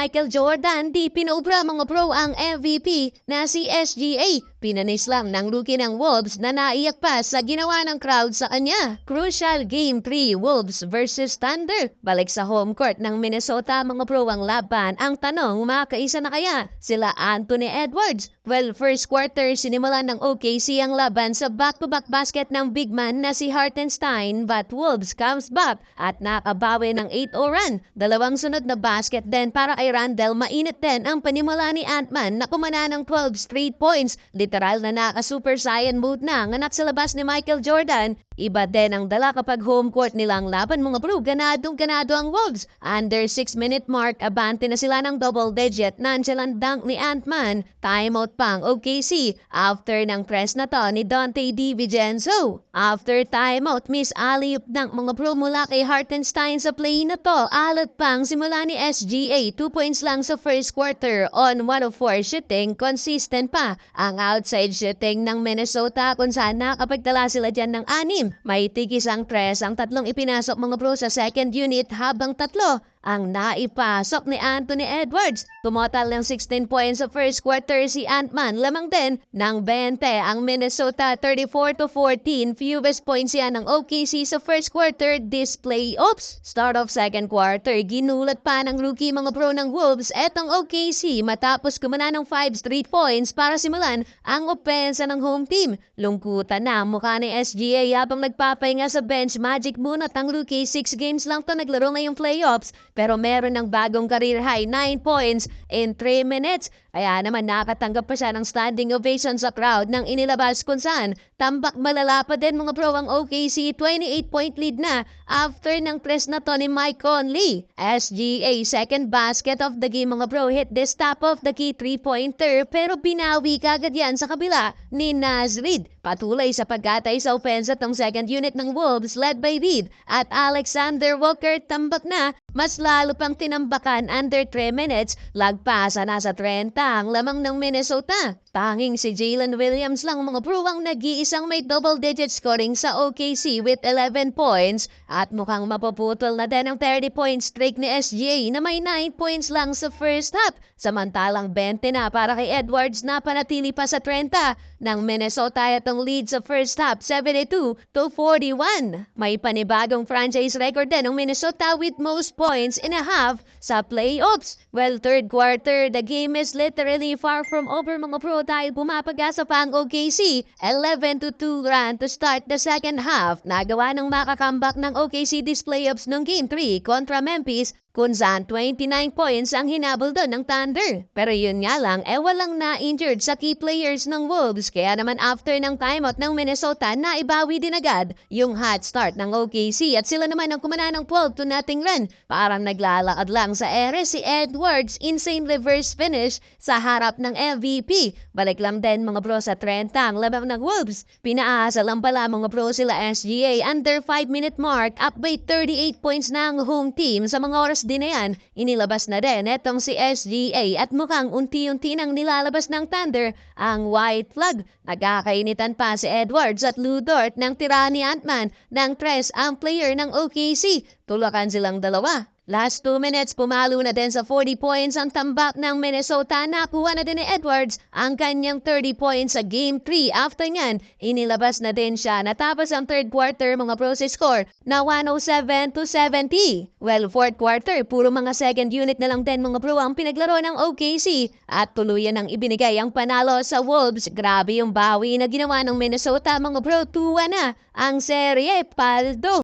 Michael Jordan, di pinobra mga pro ang MVP na si SGA. Pinanis lang ng rookie ng Wolves na naiyak pa sa ginawa ng crowd sa kanya. Crucial Game 3, Wolves versus Thunder. Balik sa home court ng Minnesota mga pro ang laban. Ang tanong, makaisa na kaya sila Anthony Edwards? Well, first quarter, sinimulan ng OKC ang laban sa back-to-back basket ng big man na si Hartenstein but Wolves comes back at nakabawi ng 8-0 run. Dalawang sunod na basket din para kay Randall, mainit din ang panimula ni Ant-Man na kumana ng 12 straight points. Literal na naka-super saiyan mode na nganat sa labas ni Michael Jordan. Iba din ang dala kapag home court nilang laban mga bro. Ganadong ganado ang Wolves. Under 6 minute mark, abante na sila ng double digit. Nonchalant dunk ni Ant-Man. Timeout pang OKC. After ng press na to ni Dante DiVincenzo. After timeout, Miss Alley-oop mga bro mula kay Hartenstein sa play na to. Alot pang simula ni SGA. 2 points lang sa first quarter on 1 of 4 shooting. Consistent pa ang outside shooting ng Minnesota kung saan nakapagtala sila dyan ng anim. May tigis ang tres ang tatlong ipinasok mga bro sa second unit habang tatlo ang naipasok ni Anthony Edwards. Tumotal ng 16 points sa first quarter si Ant-Man. Lamang din ng 20 ang Minnesota 34 to 14. Fewest points yan ng OKC sa first quarter this playoffs. Start of second quarter, ginulat pa ng rookie mga pro ng Wolves etong OKC matapos kumana ng 5 straight points para simulan ang opensa ng home team. Lungkutan na mukha ni SGA habang nagpapahinga sa bench. Magic muna ang rookie. 6 games lang to naglaro ngayong playoffs pero meron ng bagong career high 9 points in 3 minutes. Kaya naman nakatanggap pa siya ng standing ovation sa crowd nang inilabas kung saan tambak malala pa din mga pro ang OKC 28 point lead na after ng press na to ni Mike Conley. SGA second basket of the game mga pro hit this top of the key 3-pointer pero binawi kagad yan sa kabila ni Naz Reid. Patuloy sa pagkatay sa offense at ang second unit ng Wolves led by Reid at Alexander Walker tambak na mas lalo pang tinambakan under 3 minutes lagpasa na sa 30 ang lamang ng Minnesota. Tanging si Jalen Williams lang mga pro ang nag-iisang may double-digit scoring sa OKC with 11 points at mukhang mapuputol na din ang 30-point streak ni SGA na may 9 points lang sa first half. Samantalang 20 na para kay Edwards na panatili pa sa 30 ng Minnesota itong lead sa first half 72 to 41. May panibagong franchise record din ng Minnesota with most points in a half sa playoffs. Well, third quarter, the game is literally far from over mga pro dahil bumapagasa pa ang OKC. 11 to 2 run to start the second half. Nagawa ng makakambak ng OKC this playoffs ng Game 3 kontra Memphis kung saan 29 points ang hinabol doon ng Thunder. Pero yun nga lang, eh walang na-injured sa key players ng Wolves. Kaya naman after ng timeout ng Minnesota, naibawi din agad yung hot start ng OKC at sila naman ang kumana ng 12 to nothing run. Parang naglalakad lang sa ere si Edwards, insane reverse finish sa harap ng MVP. Balik lang din mga bro sa 30 ang labang ng Wolves. Pinaasa lang pala mga bro sila SGA under 5 minute mark up by 38 points ang home team sa mga oras din na yan. Inilabas na din etong si SGA at mukhang unti-unti nang nilalabas ng Thunder ang white flag. Nagkakainitan pa si Edwards at Lou Dort ng tira ni Ant-Man ng tres ang player ng OKC. Tulakan silang dalawa. Last 2 minutes, pumalo na din sa 40 points ang tambak ng Minnesota. Nakuha na din ni Edwards ang kanyang 30 points sa Game 3. After nyan, inilabas na din siya. Natapos ang third quarter mga process score na 107 to 70. Well, fourth quarter, puro mga second unit na lang din mga pro ang pinaglaro ng OKC. At tuluyan ang ibinigay ang panalo sa Wolves. Grabe yung bawi na ginawa ng Minnesota mga pro. Tuwa na ang serye, paldo.